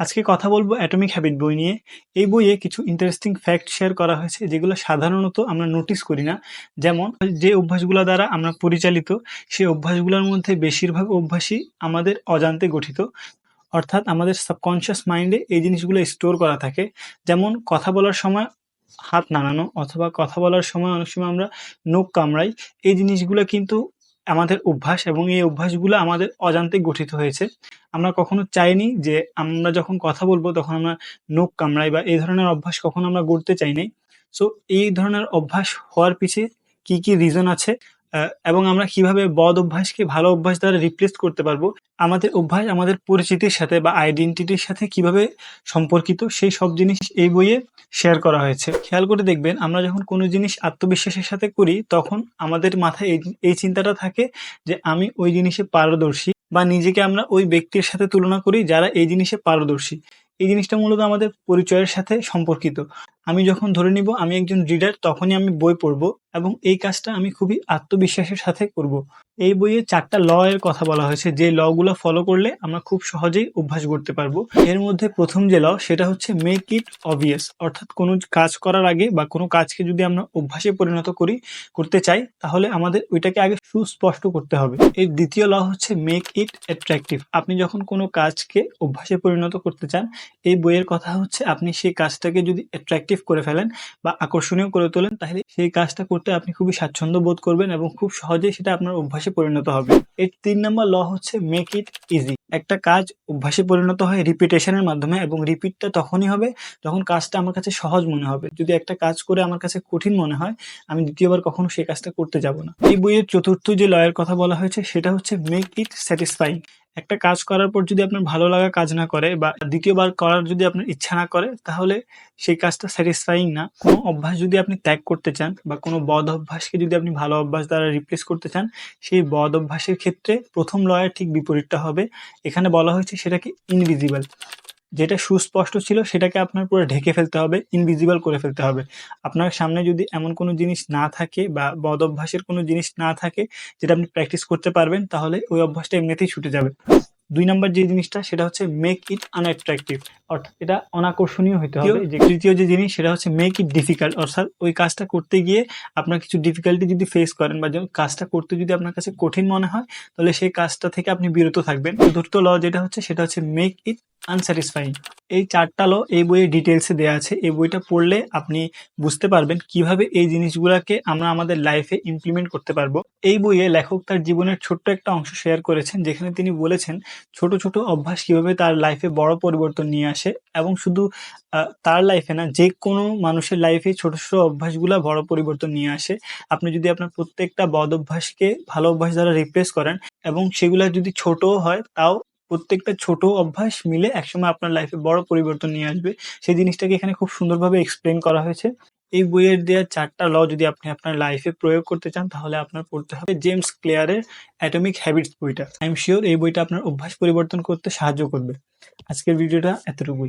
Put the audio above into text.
আজকে কথা বলব অ্যাটমিক হ্যাবিট বই নিয়ে। এই বইয়ে কিছু ইন্টারেস্টিং ফ্যাক্ট শেয়ার করা হয়েছে, যেগুলো সাধারণত আমরা নোটিস করি না। যেমন, যে অভ্যাসগুলো দ্বারা আমরা পরিচালিত, সেই অভ্যাসগুলোর মধ্যে বেশিরভাগ অভ্যাসই আমাদের অজান্তে গঠিত। অর্থাৎ আমাদের সাবকনশিয়াস মাইন্ডে এই জিনিসগুলো স্টোর করা থাকে। যেমন, কথা বলার সময় হাত নাড়ানো, অথবা কথা বলার সময় অনেক সময় আমরা নখ কামড়াই। এই জিনিসগুলো কিন্তু আমাদের অভ্যাস এবং এই অভ্যাসগুলো আমাদের অজান্তে গঠিত হয়েছে। আমরা কখনো চাইনি যে আমরা যখন কথা বলব তখন আমরা নখ কামড়াই বা এই ধরনের অভ্যাস কখনো আমরা গড়তে চাই নাই। সো এই ধরনের অভ্যাস হওয়ার পিছে কি কি রিজন আছে? এবং আমরা কীভাবে বদ অভ্যাসকে ভালো অভ্যাস দ্বারা রিপ্লেস করতে পারব, আমাদের অভ্যাস, আমাদের পরিচিতির সাথে বা আইডেন্টিটির সাথে কীভাবে সম্পর্কিত, সেই সব জিনিস এই বইয়ে শেয়ার করা হয়েছে। খেয়াল করে দেখবেন, আমরা যখন কোনো জিনিস আত্মবিশ্বাসের সাথে করি, তখন আমাদের মাথায় এই এই চিন্তাটা থাকে যে আমি ওই জিনিসে পারদর্শী বা নিজেকে আমরা ওই ব্যক্তির সাথে তুলনা করি যারা এই জিনিসে পারদর্শী। এই জিনিসটা মূলত আমাদের পরিচয়ের সাথে সম্পর্কিত। আমি যখন ধরে নিব আমি একজন রিডার তখনই আমি বই পড়ব এবং এই কাজটা আমি খুবই আত্মবিশ্বাসের সাথে করব। এই বইয়ে চারটা ল এর কথা বলা হয়েছে। যে ল গুলো ফলো করলে আমরা খুব সহজেই অভ্যাস করতে পারব। এর মধ্যে প্রথম যে ল, সেটা হচ্ছে মেক ইট অবভিয়াস অর্থাৎ কোনো কাজ করার আগে বা কোনো কাজকে যদি আমরা অভ্যাসে পরিণত করি, করতে চাই, তাহলে আমাদের ওইটাকে আগে সুস্পষ্ট করতে হবে। এর দ্বিতীয় ল হচ্ছে মেক ইট অ্যাট্রাকটিভ আপনি যখন কোনো কাজকে অভ্যাসে পরিণত করতে চান, এই বইয়ের কথা হচ্ছে আপনি সেই কাজটাকে যদি অ্যাট্রাকটিভ করে ফেলেন বা আকর্ষণীয় করে তোলেন, তাহলে সেই কাজটা করতে আপনি খুবই স্বাচ্ছন্দ্য বোধ করবেন এবং খুব সহজেই সেটা আপনার অভ্যাসে পরিণত হবে। এর তিন নম্বর ল হচ্ছে মেক ইট ইজি একটা কাজ অভ্যাসে পরিণত হয় রিপিটেশনের মাধ্যমে এবং রিপিটটা তখনই হবে যখন কাজটা আমার কাছে সহজ মনে হবে। যদি একটা কাজ করে আমার কাছে কঠিন মনে হয়, আমি দ্বিতীয়বার কখনো সেই কাজটা করতে যাব না। এই বইয়ের চতুর্থ যে লয়ের কথা বলা হয়েছে, সেটা হচ্ছে মেক ইট স্যাটিসফাইং একটা কাজ করার পর যদি আপনার ভালো লাগা কাজ না করে বা দ্বিতীয়বার করার যদি আপনার ইচ্ছা না করে, তাহলে সেই কাজটা স্যাটিসফাইং না। কোনো অভ্যাস যদি আপনি ত্যাগ করতে চান বা কোনো বদ অভ্যাসকে যদি আপনি ভালো অভ্যাস দ্বারা রিপ্লেস করতে চান, সেই বদ অভ্যাসের ক্ষেত্রে প্রথম লয়ের ঠিক বিপরীতটা হবে। এখানে বলা হয়েছে সেটাকে ইনভিজিবল যেটা সুস্পষ্ট ছিল সেটাকে আপনার পুরো ঢেকে ফেলতে হবে ইনভিজিবল করে ফেলতে হবে। আপনার সামনে যদি এমন কোনো জিনিস না থাকে বা বদ অভ্যাসের কোনো জিনিস না থাকে যেটা আপনি প্র্যাকটিস করতে পারবেন, তাহলে ওই অভ্যাসটা এমনিতেই ছুটে যাবে। দুই নম্বর যে জিনিসটা সেটা হচ্ছে মেক ইট আনঅ্যাট্রাকটিভ অর্থাৎ এটা অনাকর্ষণীয় হতে হবে। যে তৃতীয় যে জিনিস সেটা হচ্ছে মেক ইট ডিফিকাল্ট অর্থাৎ ওই কাজটা করতে গিয়ে আপনার কিছু ডিফিকাল্টি যদি ফেস করেন বা কাজটা করতে যদি আপনার কাছে কঠিন মনে হয় তাহলে সেই কাজটা থেকে আপনি বিরত থাকবেন। চতুর্থ ল যেটা হচ্ছে সেটা হচ্ছে মেক ইট আনস্যাটিসফাইং এই চারটা ল এই বইয়ে ডিটেলসে দেওয়া আছে। এই বইটা পড়লে আপনি বুঝতে পারবেন কীভাবে এই জিনিসগুলোকে আমরা আমাদের লাইফে ইমপ্লিমেন্ট করতে পারব। এই বইয়ে লেখক তার জীবনের ছোট্ট একটা অংশ শেয়ার করেছেন যেখানে তিনি বলেছেন ছোট ছোট অভ্যাস কীভাবে তার লাইফে বড় পরিবর্তন নিয়ে আসে এবং শুধু তার লাইফে না যে কোনো মানুষের লাইফে ছোট ছোট অভ্যাসগুলো বড় পরিবর্তন নিয়ে আসে। আপনি যদি আপনার প্রত্যেকটা বদ অভ্যাসকে ভালো অভ্যাস দ্বারা রিপ্লেস করেন এবং সেগুলো যদি ছোটও হয়, তাও প্রত্যেকটা ছোট অভ্যাস মিলে একসময় আপনার লাইফে বড় পরিবর্তন নিয়ে আসবে। সেই জিনিসটাকে এখানে খুব সুন্দরভাবে এক্সপ্লেন করা হয়েছে। এই বইয়ের দেওয়া চারটা ল যদি আপনি আপনার লাইফে প্রয়োগ করতে চান, তাহলে আপনার পড়তে হবে জেমস ক্লেয়ারের অ্যাটমিক হ্যাবিটস বইটা। আই এম শিওর এই বইটা আপনার অভ্যাস পরিবর্তন করতে সাহায্য করবে। আজকের ভিডিওটা এতটুকুই।